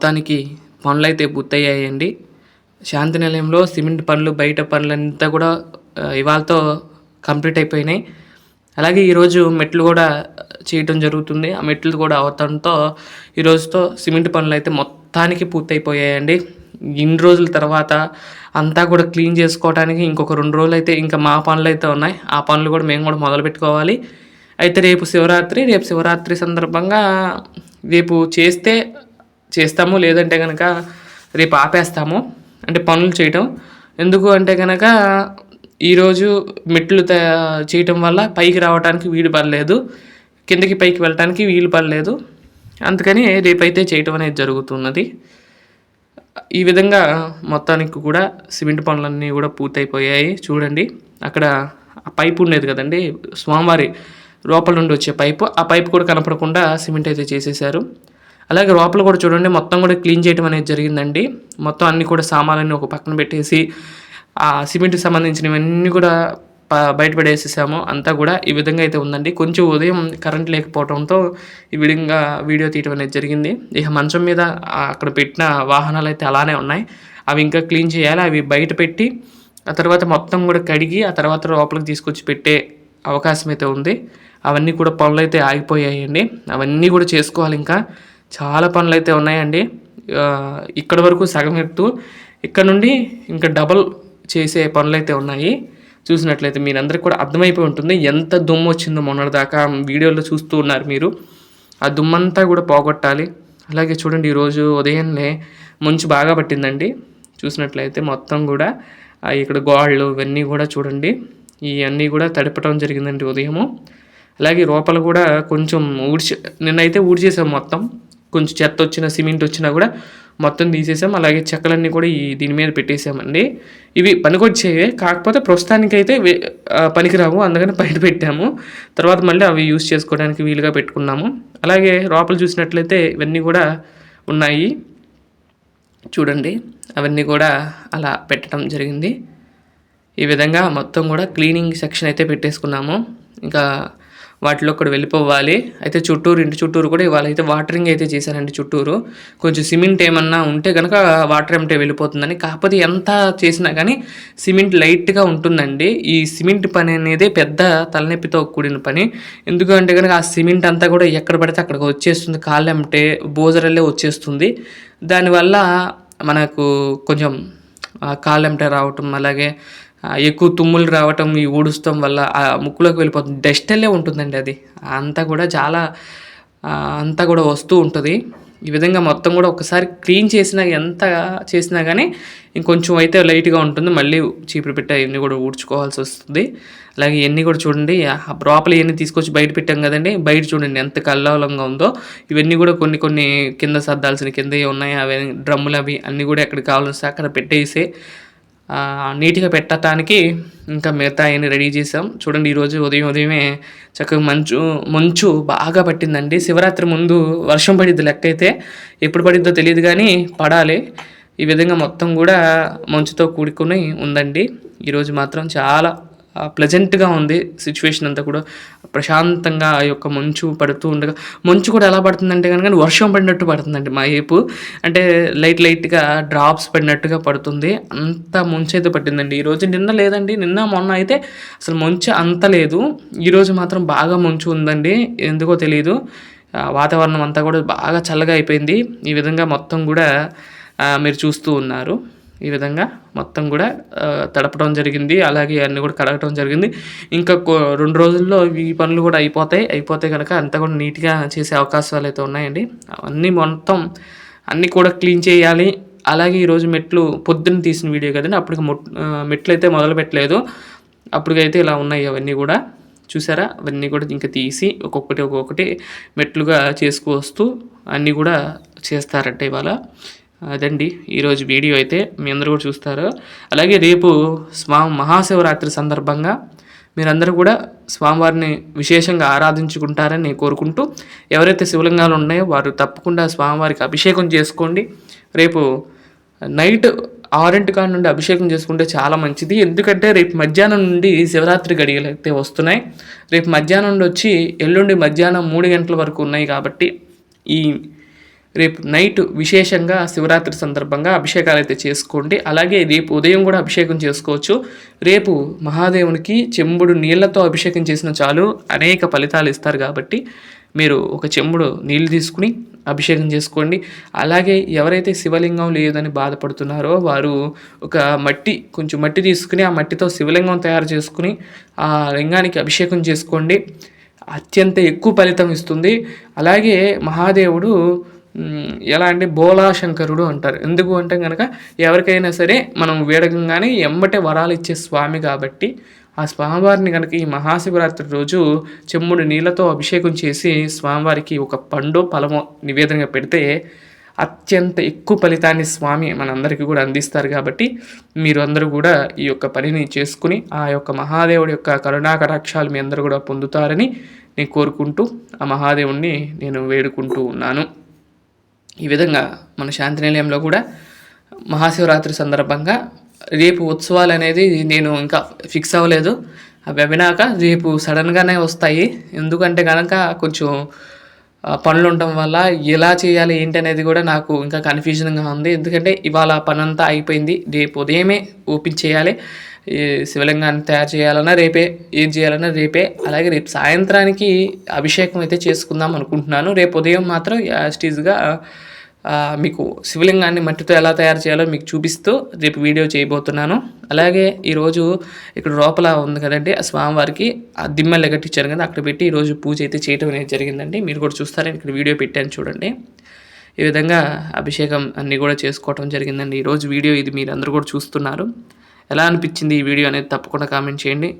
మొత్తానికి పనులు అయితే పూర్తయ్యాయండి. శాంతి నిలయంలో సిమెంట్ పనులు బయట పనులంతా కూడా ఇవాళతో కంప్లీట్ అయిపోయినాయి. అలాగే ఈరోజు మెట్లు కూడా చేయటం జరుగుతుంది. ఆ మెట్లు కూడా అవటంతో ఈ రోజుతో సిమెంట్ పనులు అయితే మొత్తానికి పూర్తయిపోయాయండి. ఇన్ని రోజుల తర్వాత అంతా కూడా క్లీన్ చేసుకోవడానికి ఇంకొక రెండు రోజులు అయితే ఇంకా మా పనులు అయితే ఉన్నాయి. ఆ పనులు కూడా మేము కూడా మొదలు పెట్టుకోవాలి. అయితే రేపు శివరాత్రి రేపు శివరాత్రి సందర్భంగా రేపు చేస్తే చేస్తాము లేదంటే కనుక రేపు ఆపేస్తాము. అంటే పనులు చేయటం. ఎందుకు అంటే కనుక ఈరోజు మెట్లు త- చేయటం వల్ల పైకి రావడానికి వీలు పడలేదు. కిందకి పైకి వెళ్ళటానికి వీలు పడలేదు. అందుకని రేపైతే చేయటం అనేది జరుగుతున్నది. ఈ విధంగా మొత్తానికి కూడా సిమెంట్ పనులన్నీ కూడా పూర్తయిపోయాయి. చూడండి అక్కడ ఆ పైపు ఉండేది కదండి స్వామివారి లోపల నుండి వచ్చే పైపు. ఆ పైపు కూడా కనపడకుండా సిమెంట్ అయితే చేసేసారు అలాగే లోపల కూడా చూడండి మొత్తం కూడా క్లీన్ చేయడం అనేది జరిగిందండి. మొత్తం అన్నీ కూడా సామాన్లన్నీ ఒక పక్కన పెట్టేసి ఆ సిమెంట్కి సంబంధించినవన్నీ కూడా బయటపడేసేసాము అంతా కూడా ఈ విధంగా అయితే ఉందండి. కొంచెం ఉదయం కరెంట్ లేకపోవడంతో ఈ విధంగా వీడియో తీయడం అనేది జరిగింది. ఇక మంచం మీద అక్కడ పెట్టిన వాహనాలు అయితే అలానే ఉన్నాయి. అవి ఇంకా క్లీన్ చేయాలి. అవి బయట పెట్టి ఆ తర్వాత మొత్తం కూడా కడిగి ఆ తర్వాత లోపలికి తీసుకొచ్చి పెట్టే అవకాశం అయితే ఉంది. అవన్నీ కూడా పనులు అయితే ఆగిపోయాయండి. అవన్నీ కూడా చేసుకోవాలి ఇంకా. చాలా పనులు అయితే ఉన్నాయండి ఇక్కడ వరకు సగం ఎత్తు. ఇక్కడ నుండి ఇంకా డబల్ చేసే పనులు అయితే ఉన్నాయి. చూసినట్లయితే మీరందరికీ కూడా అర్థమైపోయి ఉంటుంది. ఎంత దుమ్ము వచ్చిందో మొన్నటిదాకా వీడియోలో చూస్తూ ఉన్నారు మీరు. ఆ దుమ్మంతా కూడా పోగొట్టాలి. అలాగే చూడండి ఈరోజు ఉదయాన్నే మంచు బాగా పట్టిందండి. చూసినట్లయితే మొత్తం కూడా ఇక్కడ గోళ్ళు ఇవన్నీ కూడా చూడండి. ఇవన్నీ కూడా తడపటం జరిగిందండి ఉదయము. అలాగే లోపల కూడా కొంచెం ఊడ్చి నిన్నైతే ఊడ్చేసాం మొత్తం. కొంచెం చెత్త వచ్చిన సిమెంట్ వచ్చినా కూడా మొత్తం తీసేసాం. అలాగే చెక్కలన్నీ కూడా ఈ దీని మీద పెట్టేసామండి. ఇవి పనికొచ్చేవి కాకపోతే ప్రస్తుతానికైతే వే- పనికిరావు. అందుకని బయట పెట్టాము. తర్వాత మళ్ళీ అవి యూస్ చేసుకోవడానికి వీలుగా పెట్టుకున్నాము. అలాగే లోపల చూసినట్లయితే ఇవన్నీ కూడా ఉన్నాయి. చూడండి అవన్నీ కూడా అలా పెట్టడం జరిగింది. ఈ విధంగా మొత్తం కూడా క్లీనింగ్ సెక్షన్ అయితే పెట్టేసుకున్నాము. ఇంకా వాటిలో కూడా వెళ్ళిపోవాలి. అయితే చుట్టూరు ఇంటి చుట్టూరు కూడా ఇవాళ అయితే వాటరింగ్ అయితే చేశారండి చుట్టూరు. కొంచెం సిమెంట్ ఏమన్నా ఉంటే కనుక వాటర్ ఏమిటే వెళ్ళిపోతుందని. కాకపోతే ఎంత చేసినా కానీ సిమెంట్ లైట్గా ఉంటుందండి. ఈ సిమెంట్ పని అనేది పెద్ద తలనొప్పితో కూడిన పని. ఎందుకంటే కనుక ఆ సిమెంట్ అంతా కూడా ఎక్కడ పడితే అక్కడికి వచ్చేస్తుంది. కాళ్ళెంటే బోజరల్లే వచ్చేస్తుంది. దానివల్ల మనకు కొంచెం ఆ కాళ్ళెంట రావటం అలాగే ఎక్కువ తుమ్ములు రావటం ఈ ఊడుస్తాం వల్ల ఆ ముక్కులోకి వెళ్ళిపోతుంది. డస్ట్ అల్లే ఉంటుందండి అది. అంతా కూడా చాలా అంతా కూడా వస్తూ ఉంటుంది. ఈ విధంగా మొత్తం కూడా ఒకసారి క్లీన్ చేసినా ఎంత చేసినా కానీ ఇంకొంచెం అయితే లైట్గా ఉంటుంది. మళ్ళీ చీపురు పెట్ట ఇవన్నీ కూడా ఊడ్చుకోవాల్సి వస్తుంది. అలాగే ఇవన్నీ కూడా చూడండి. ఆ లోపల ఇవన్నీ తీసుకొచ్చి బయట పెట్టాం కదండి. బయట చూడండి ఎంత కల్లోలంగా ఉందో. ఇవన్నీ కూడా కొన్ని కొన్ని కింద సర్దాల్సిన కింద ఉన్నాయి. అవి డ్రమ్ములు అవి అన్నీ కూడా ఎక్కడ కావాల్సి అక్కడ పెట్టేసి నీట్గా పెట్టడానికి ఇంకా మిగతా అవన్నీ రెడీ చేసాం చూడండి ఈరోజు ఉదయం ఉదయమే చక్కగా మంచు మంచు బాగా పట్టిందండి. శివరాత్రి ముందు వర్షం పడిద్ది లెక్క అయితే ఎప్పుడు పడిద్దో తెలియదు కానీ పడాలి. ఈ విధంగా మొత్తం కూడా మంచుతో కూడుకుని ఉందండి. ఈరోజు మాత్రం చాలా ప్లెజెంట్గా ఉంది సిచ్యువేషన్ అంతా కూడా. ప్రశాంతంగా ఆ యొక్క మంచు పడుతూ ఉండగా మంచు కూడా ఎలా పడుతుందంటే కనుక వర్షం పడినట్టు పడుతుందండి మా వైపు అంటే లైట్ లైట్గా డ్రాప్స్ పడినట్టుగా పడుతుంది. అంత మంచు అయితే పట్టిందండి. ఈరోజు నిన్న లేదండి నిన్న మొన్న అయితే అసలు మంచు అంత లేదు. ఈరోజు మాత్రం బాగా మంచు ఉందండి. ఎందుకో తెలియదు వాతావరణం అంతా కూడా బాగా చల్లగా అయిపోయింది. ఈ విధంగా మొత్తం కూడా మీరు చూస్తూ ఉన్నారు. ఈ విధంగా మొత్తం కూడా తడపడం జరిగింది. అలాగే అన్నీ కూడా కడగటం జరిగింది. ఇంకా రెండు రోజుల్లో ఈ పనులు కూడా అయిపోతాయి. అయిపోతే కనుక అంతా కూడా నీట్గా చేసే అవకాశాలు అయితే ఉన్నాయండి. అవన్నీ మొత్తం అన్నీ కూడా క్లీన్ చేయాలి. అలాగే ఈరోజు మెట్లు పొద్దున్న తీసిన వీడియో కదండి. అప్పటికి మొట్ మెట్లు అయితే మొదలు పెట్టలేదు. అప్పటికైతే ఇలా ఉన్నాయి అవన్నీ కూడా. చూసారా? అవన్నీ కూడా ఇంకా తీసి ఒక్కొక్కటి ఒక్కొక్కటి మెట్లుగా చేసుకువస్తూ అన్నీ కూడా చేస్తారట ఇవాళ. అదండి ఈరోజు వీడియో అయితే మీ అందరూ కూడా చూస్తారు. అలాగే రేపు స్వామి మహాశివరాత్రి సందర్భంగా మీరందరూ కూడా స్వామివారిని విశేషంగా ఆరాధించుకుంటారని నేను కోరుకుంటూ ఎవరైతే శివలింగాలు ఉన్నాయో వారు తప్పకుండా స్వామివారికి అభిషేకం చేసుకోండి. రేపు నైట్ ఆరింటి కాడ నుండి అభిషేకం చేసుకుంటే చాలా మంచిది. ఎందుకంటే రేపు మధ్యాహ్నం నుండి శివరాత్రి గడియలు అయితే వస్తున్నాయి. రేపు మధ్యాహ్నం నుండి వచ్చి ఎల్లుండి మధ్యాహ్నం మూడు గంటల వరకు ఉన్నాయి కాబట్టి ఈ రేపు నైట్ విశేషంగా శివరాత్రి సందర్భంగా అభిషేకాలు అయితే చేసుకోండి. అలాగే రేపు ఉదయం కూడా అభిషేకం చేసుకోవచ్చు. రేపు మహాదేవునికి చెంబుడు నీళ్ళతో అభిషేకం చేసిన చాలు అనేక ఫలితాలు ఇస్తారు కాబట్టి మీరు ఒక చెంబుడు నీళ్ళు తీసుకుని అభిషేకం చేసుకోండి. అలాగే ఎవరైతే శివలింగం లేదని బాధపడుతున్నారో వారు ఒక మట్టి కొంచెం మట్టి తీసుకుని ఆ మట్టితో శివలింగం తయారు చేసుకుని ఆ లింగానికి అభిషేకం చేసుకోండి. అత్యంత ఎక్కువ ఫలితం ఇస్తుంది. అలాగే మహాదేవుడు ఎలా అంటే బోలాశంకరుడు అంటారు. ఎందుకు అంటే కనుక ఎవరికైనా సరే మనం వేడకంగానే ఎమ్మటే వరాలు ఇచ్చే స్వామి కాబట్టి ఆ స్వామివారిని కనుక ఈ మహాశివరాత్రి రోజు చెమ్ముడు నీళ్ళతో అభిషేకం చేసి స్వామివారికి ఒక పండు ఫలము నివేదనగా పెడితే అత్యంత ఎక్కువ ఫలితాన్ని స్వామి మనందరికీ కూడా అందిస్తారు కాబట్టి మీరు అందరూ కూడా ఈ యొక్క పనిని చేసుకుని ఆ యొక్క మహాదేవుడి యొక్క కరుణాకటాక్షాలు మీ అందరూ కూడా పొందుతారని నేను కోరుకుంటూ ఆ మహాదేవుణ్ణి నేను వేడుకుంటూ ఉన్నాను. ఈ విధంగా మన శాంతి నిలయంలో కూడా మహాశివరాత్రి సందర్భంగా రేపు ఉత్సవాలు అనేది నేను ఇంకా ఫిక్స్ అవ్వలేదు. అవి అవినాక రేపు సడన్గానే వస్తాయి. ఎందుకంటే కనుక కొంచెం పనులు ఉండటం వల్ల ఎలా చేయాలి ఏంటి అనేది కూడా నాకు ఇంకా కన్ఫ్యూజన్గా ఉంది. ఎందుకంటే ఇవాళ పనంతా అయిపోయింది. రేపు ఉదయమే ఓపెన్ చేయాలి. ఈ శివలింగాన్ని తయారు చేయాలన్నా రేపే ఏం చేయాలన్నా రేపే. అలాగే రేపు సాయంత్రానికి అభిషేకం అయితే చేసుకుందాం అనుకుంటున్నాను. రేపు ఉదయం మాత్రం యాస్టీజ్గా మీకు శివలింగాన్ని మట్టితో ఎలా తయారు చేయాలో మీకు చూపిస్తూ రేపు వీడియో చేయబోతున్నాను. అలాగే ఈరోజు ఇక్కడ లోపల ఉంది కదండి ఆ స్వామివారికి ఆ దిమ్మెలు ఎగట్టించారు కదా అక్కడ పెట్టి ఈరోజు పూజ అయితే చేయడం అనేది జరిగిందండి. మీరు కూడా చూస్తారని ఇక్కడ వీడియో పెట్టాను చూడండి. ఈ విధంగా అభిషేకం అన్నీ కూడా చేసుకోవటం జరిగిందండి. ఈరోజు వీడియో ఇది మీరు అందరూ కూడా చూస్తున్నారు. ఎలా అనిపించింది ఈ వీడియో అనేది తప్పకుండా కామెంట్ చేయండి.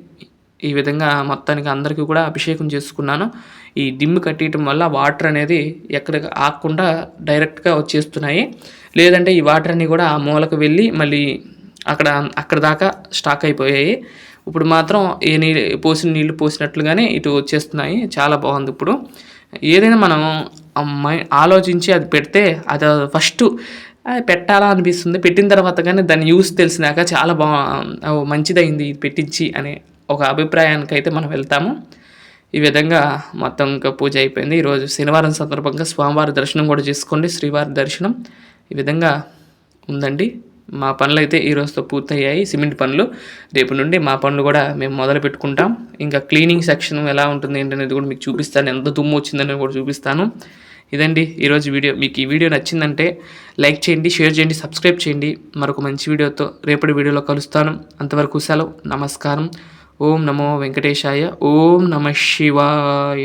ఈ విధంగా మొత్తానికి అందరికీ కూడా అభిషేకం చేసుకున్నాను. ఈ దిమ్ము కట్టేయటం వల్ల వాటర్ అనేది ఎక్కడ ఆగకుండా డైరెక్ట్గా వచ్చేస్తున్నాయి. లేదంటే ఈ వాటర్ అన్నీ కూడా ఆ మూలకు వెళ్ళి మళ్ళీ అక్కడ అక్కడ దాకా స్టాక్ అయిపోయాయి. ఇప్పుడు మాత్రం ఏ నీళ్ళు పోసిన నీళ్ళు పోసినట్లుగానే ఇటు వచ్చేస్తున్నాయి. చాలా బాగుంది ఇప్పుడు. ఏదైనా మనం మై- ఆలోచించి అది పెడితే అది ఫస్ట్ పెట్టాలా అనిపిస్తుంది. పెట్టిన తర్వాత కానీ దాని యూస్ తెలిసినాక చాలా బా మంచిదైంది ఇది పెట్టించి అనే ఒక అభిప్రాయానికి అయితే మనం వెళ్తాము. ఈ విధంగా మొత్తం ఇంకా పూజ అయిపోయింది. ఈరోజు శనివారం సందర్భంగా స్వామివారి దర్శనం కూడా చేసుకోండి. శ్రీవారి దర్శనం ఈ విధంగా ఉందండి. మా పనులు అయితే ఈరోజుతో పూర్తయ్యాయి. సిమెంట్ పనులు. రేపు నుండి మా పనులు కూడా మేము మొదలు పెట్టుకుంటాం. ఇంకా క్లీనింగ్ సెక్షన్ ఎలా ఉంటుంది ఏంటనేది కూడా మీకు చూపిస్తాను. ఎంత దుమ్ము వచ్చిందని కూడా చూపిస్తాను. ఇదండి ఈరోజు వీడియో. మీకు ఈ వీడియో నచ్చిందంటే లైక్ చేయండి షేర్ చేయండి సబ్స్క్రైబ్ చేయండి. మరొక మంచి వీడియోతో రేపటి వీడియోలో కలుస్తాను. అంతవరకు సెలవు నమస్కారం. ఓం నమో వెంకటేశాయ ఓం నమ శివాయ.